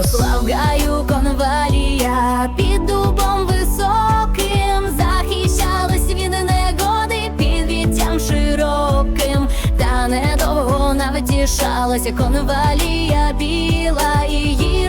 Росла в гаю конвалія під дубом високим, захищалась від негоди під віттям широким, та недовго навтішалася конвалія біла її.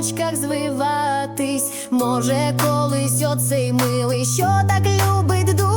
гілочках звиватись, може, колись оцей милий, що так любить дух.